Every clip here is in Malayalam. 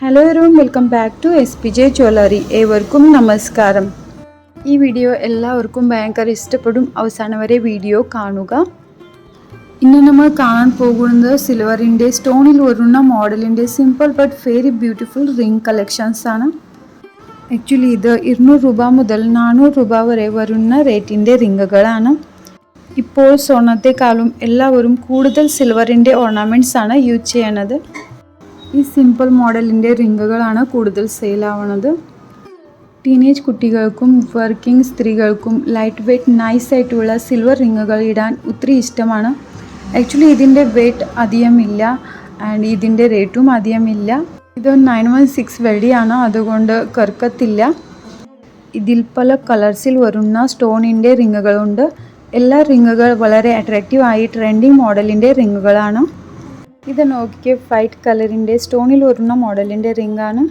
Hello എവരും welcome back to S P J jewellery ഏവർക്കും നമസ്കാരം. ഈ വീഡിയോ എല്ലാവർക്കും ഭയങ്കര ഇഷ്ടപ്പെടും. അവസാനം വരെ വീഡിയോ കാണുക. ഇന്ന് നമ്മൾ കാണാൻ പോകുന്നത് സിൽവറിന്റെ സ്റ്റോണിൽ വരുന്ന മോഡലിന്റെ simple but very beautiful ring collections ആണ്. ആക്ച്വലി ഇത് ഇരുന്നൂറ് രൂപ മുതൽ നാനൂറ് രൂപ വരെ വരുന്ന റേറ്റിന്റെ റിങ്ങുകളാണ് ഇപ്പോൾ സ്വർണത്തെക്കാളും എല്ലാവരും കൂടുതൽ സിൽവറിന്റെ ഓർണമെന്റ്സ് ആണ് യൂസ് ചെയ്യണത്. ഈ സിമ്പിൾ മോഡലിന്റെ റിങ്ങുകളാണ് കൂടുതൽ സെയിലാവണത് ടീനേജ് കുട്ടികൾക്കും വർക്കിംഗ് സ്ത്രീകൾക്കും ലൈറ്റ് വെയ്റ്റ് നൈസ് ആയിട്ടുള്ള സിൽവർ റിങ്ങുകൾ ഇടാൻ ഒത്തിരി ഇഷ്ടമാണ്. ആക്ച്വലി ഇതിന്റെ വെയ്റ്റ് അധികമില്ല ആൻഡ് ഇതിന്റെ റേറ്റും അധികമില്ല. ഇത് നയൻ വൺ സിക്സ് വെള്ളിയാണ് അതുകൊണ്ട് കറുക്കത്തില്ല. ഇതിൽ പല കളേഴ്സിൽ വരുന്ന സ്റ്റോണിന്റെ റിങ്ങുകളുണ്ട് എല്ലാ റിങ്ങുകൾ വളരെ അട്രാക്റ്റീവ് ആയി ട്രെൻഡിങ് മോഡലിന്റെ റിങ്ങുകളാണ് ഇത് നോക്കിക്കേ വൈറ്റ് കളറിന്റെ സ്റ്റോണിൽ വരുന്ന മോഡലിന്റെ റിങ്ങാണ്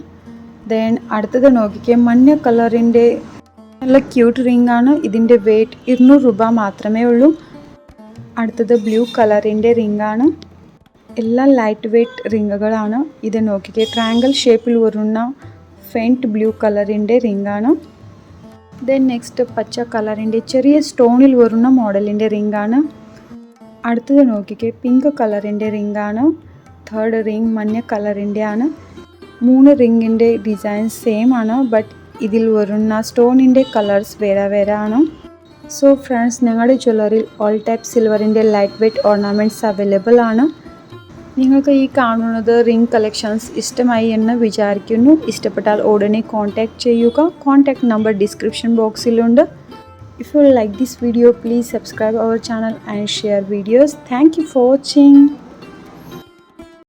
ദെൻ അടുത്തത് നോക്കിക്കേ മഞ്ഞ കളറിന്റെ നല്ല ക്യൂട്ട് റിംഗ് ആണ്. ഇതിന്റെ വെയ്റ്റ് ഇരുന്നൂറ് രൂപ മാത്രമേ ഉള്ളൂ. അടുത്തത് ബ്ലൂ കളറിന്റെ റിംഗ് ആണ്. എല്ലാം ലൈറ്റ് വെയ്റ്റ് റിങ്ങുകളാണ് ഇത് നോക്കിക്കേ ട്രാങ്കിൾ ഷേപ്പിൽ വരുന്ന ഫെയിന്റ് ബ്ലൂ കളറിന്റെ റിംഗ് ആണ്. ദെൻ നെക്സ്റ്റ് പച്ച കളറിന്റെ ചെറിയ സ്റ്റോണിൽ വരുന്ന മോഡലിന്റെ റിംഗ് ആണ്. അടുത്തത് നോക്കിക്കേ. പിങ്ക് കളറിന്റെ റിംഗ് ആണ് തേർഡ് റിംഗ് മഞ്ഞ കളറിന്റെ ആണ് മൂന്ന് റിങ്ങിന്റെ ഡിസൈൻ സെയിം ആണ് ബട്ട് ഇതിൽ വരുന്ന സ്റ്റോണിന്റെ കളേഴ്സ് വേറെ വേറെ ആണ് സോ ഫ്രണ്ട്സ് ഞങ്ങളുടെ ജ്വല്ലറിയിൽ ഓൾ ടൈപ്പ് സിൽവറിന്റെ ലൈറ്റ് വെയ്റ്റ് ഓർണമെന്റ്സ് അവൈലബിൾ ആണ്. നിങ്ങൾക്ക് ഈ കാണുന്നത് റിംഗ് കളക്ഷൻസ് ഇഷ്ടമായി എന്ന് വിചാരിക്കുന്നു. ഇഷ്ടപ്പെട്ടാൽ ഉടനെ കോൺടാക്റ്റ് ചെയ്യുക. കോൺടാക്റ്റ് നമ്പർ ഡിസ്ക്രിപ്ഷൻ ബോക്സിലുണ്ട് If you like this video, please subscribe our channel and share videos. Thank you for watching.